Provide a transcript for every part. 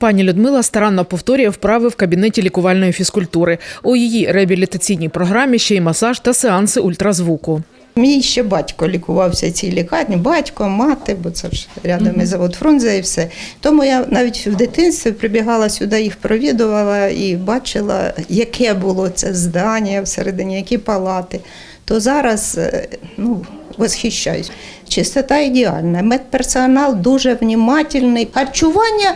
Пані Людмила старанно повторює вправи в кабінеті лікувальної фізкультури. У її реабілітаційній програмі ще й масаж та сеанси ультразвуку. Мій ще батько лікувався в цій лікарні, батько, мати, бо це ж рядом із завод Фрунзе і все. Тому я навіть в дитинстві прибігала сюди, їх провідувала і бачила, яке було це здання всередині, які палати. То зараз е, ну, восхищаюсь. Чистота ідеальна, медперсонал дуже внімательний, харчування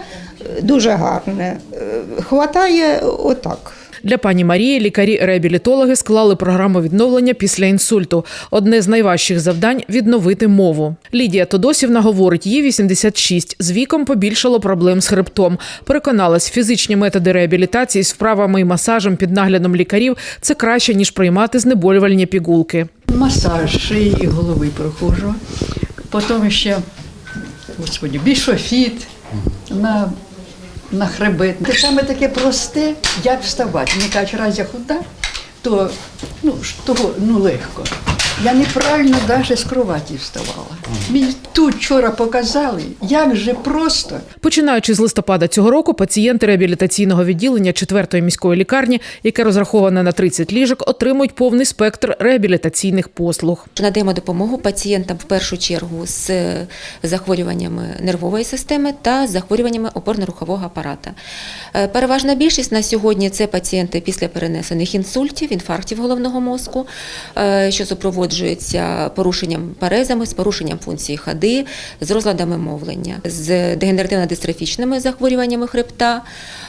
дуже гарне. Е, Хватає отак. Для пані Марії лікарі-реабілітологи склали програму відновлення після інсульту. Одне з найважчих завдань відновити мову. Лідія Тодосівна говорить, їй 86. З віком побільшало проблем з хребтом. Переконалась, фізичні методи реабілітації з вправами і масажем під наглядом лікарів це краще ніж приймати знеболювальні пігулки. Масаж шиї і голови проходжу. Потім ще, господі, бішофіт на, на хребет. Те саме таке просте, як вставати. Мені кажуть, раз я худа, то ну, того ну, легко. Я неправильно навіть з кроваті вставала. Мені тут вчора показали, як же просто. Починаючи з листопада цього року, пацієнти реабілітаційного відділення 4-ї міської лікарні, яке розраховане на 30 ліжок, отримують повний спектр реабілітаційних послуг. Надаємо допомогу пацієнтам в першу чергу з е, захворюваннями нервової системи та захворюваннями опорно-рухового апарата. Е, Переважна більшість на сьогодні це пацієнти після перенесених інсультів, інфарктів головного мозку, е, що супроводжуються порушенням парезами, з порушенням функції ходи, з розладами мовлення, з дегенеративно-дистрофічними захворюваннями хребта,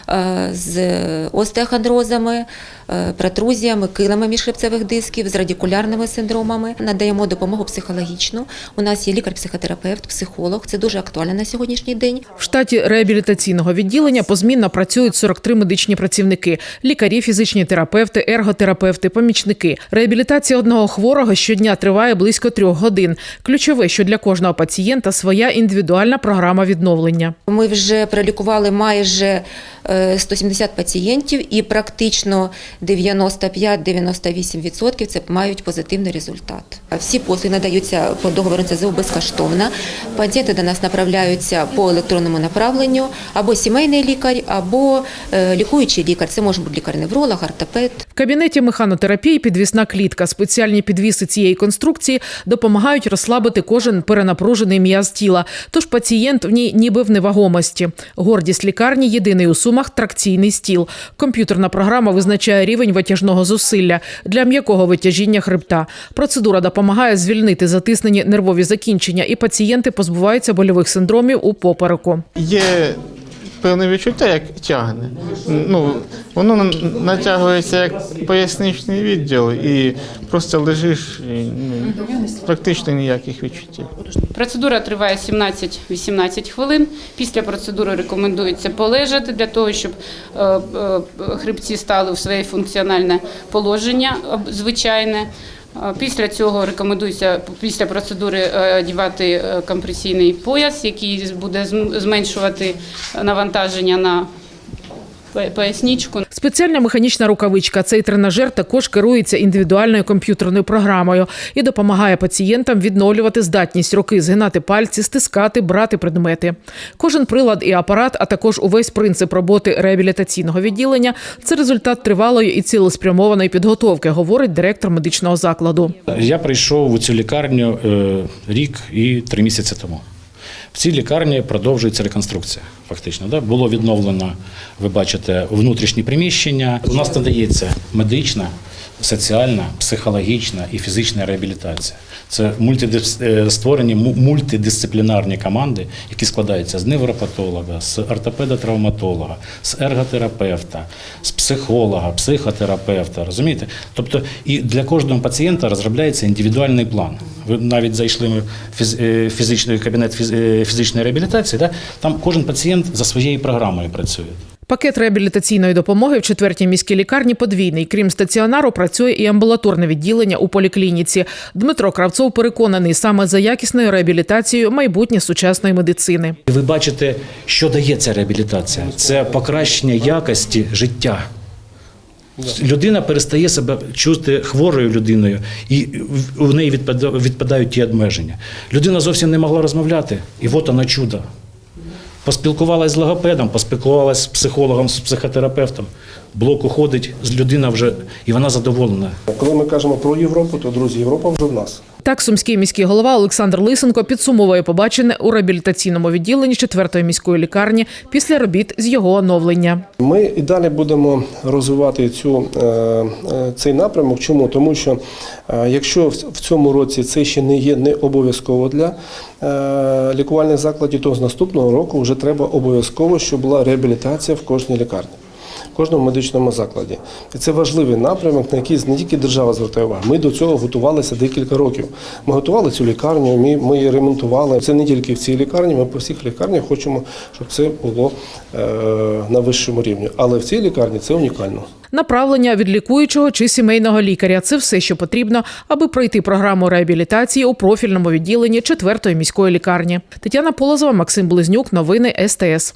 е, з остеохондрозами, е, протрузіями, килами міжхребцевих дисків, з радикулярними синдромами. Надаємо допомогу психологічну. У нас є лікар-психотерапевт, психолог. Це дуже актуально на сьогоднішній день. В штаті реабілітаційного відділення позмінно працюють 43 медичні працівники: лікарі, фізичні терапевти, ерготерапевти, помічники. Реабілітація одного хворого щодня триває близько трьох годин. Ключове, що для кожного пацієнта своя індивідуальна програма відновлення. Ми вже пролікували майже е, 170 пацієнтів, і практично 95-98% це мають позитивний результат. Всі послуги надаються по договору НСЗУ безкоштовно. Пацієнти до нас направляються по електронному направленню або сімейний лікар, або е, лікуючий лікар. Це може бути лікар-невролог, ортопед. Кабінеті механотерапії підвісна клітка. Спеціальні підвіси цієї конструкції допомагають розслабити кожен перенапружений м'яз тіла. Тож пацієнт в ній ніби в невагомості. Гордість лікарні єдиний у сумах тракційний стіл. Комп'ютерна програма визначає рівень витяжного зусилля для м'якого витяжіння хребта. Процедура допомагає звільнити затиснені нервові закінчення, і пацієнти позбуваються больових синдромів у попереку. Є певне відчуття, як тягне. Ну, воно натягується як поясничний відділ, і просто лежиш, і, ну, практично ніяких відчуттів. Процедура триває 17-18 хвилин. Після процедури рекомендується полежати для того, щоб е, е, хребці стали в своє функціональне положення звичайне. Після цього рекомендується після процедури е, одягати е, компресійний пояс, який буде зменшувати навантаження на поясничку. Спеціальна механічна рукавичка. Цей тренажер також керується індивідуальною комп'ютерною програмою і допомагає пацієнтам відновлювати здатність руки, згинати пальці, стискати, брати предмети. Кожен прилад і апарат, а також увесь принцип роботи реабілітаційного відділення це результат тривалої і цілеспрямованої підготовки, говорить директор медичного закладу. Я прийшов у цю лікарню е, рік і три місяці тому. В цій лікарні продовжується реконструкція. Фактично, да? було відновлено, ви бачите, внутрішні приміщення. У нас надається медична, соціальна, психологічна і фізична реабілітація. Це е, створені мультидисциплінарні команди, які складаються з невропатолога, з ортопеда-травматолога, з ерготерапевта, з психолога, психотерапевта. Розумієте? Тобто, і для кожного пацієнта розробляється індивідуальний план. Ви навіть зайшли в е, фізичний кабінет е, фізичної реабілітації, да? там кожен пацієнт за своєю програмою працює. Пакет реабілітаційної допомоги в четвертій міській лікарні подвійний. Крім стаціонару, працює і амбулаторне відділення у поліклініці. Дмитро Кравцов переконаний, саме за якісною реабілітацією майбутнє сучасної медицини. Ви бачите, що дає ця реабілітація? Це покращення якості життя. Людина перестає себе чути хворою людиною, і у неї відпадають ті обмеження. Людина зовсім не могла розмовляти, і от вона чудо. Поспілкувалась з логопедом, поспілкувалась з психологом, з психотерапевтом. Блок уходить, з людина вже і вона задоволена. Коли ми кажемо про Європу, то друзі, Європа вже в нас. Так, сумський міський голова Олександр Лисенко підсумовує побачене у реабілітаційному відділенні 4-ї міської лікарні після робіт з його оновлення. Ми і далі будемо розвивати цю, е, е, цей напрямок. Чому? Тому що е, якщо в цьому році це ще не є не обов'язково для лікувальних закладів, то з наступного року вже треба обов'язково, щоб була реабілітація в кожній лікарні. Кожному медичному закладі. І це важливий напрямок, на який не тільки держава звертає увагу. Ми до цього готувалися декілька років. Ми готували цю лікарню, ми, її ремонтували. Це не тільки в цій лікарні, ми по всіх лікарнях хочемо, щоб це було е, на вищому рівні. Але в цій лікарні це унікально. Направлення від лікуючого чи сімейного лікаря це все, що потрібно, аби пройти програму реабілітації у профільному відділенні 4-ї міської лікарні. Тетяна Полозова, Максим Близнюк. Новини СТС.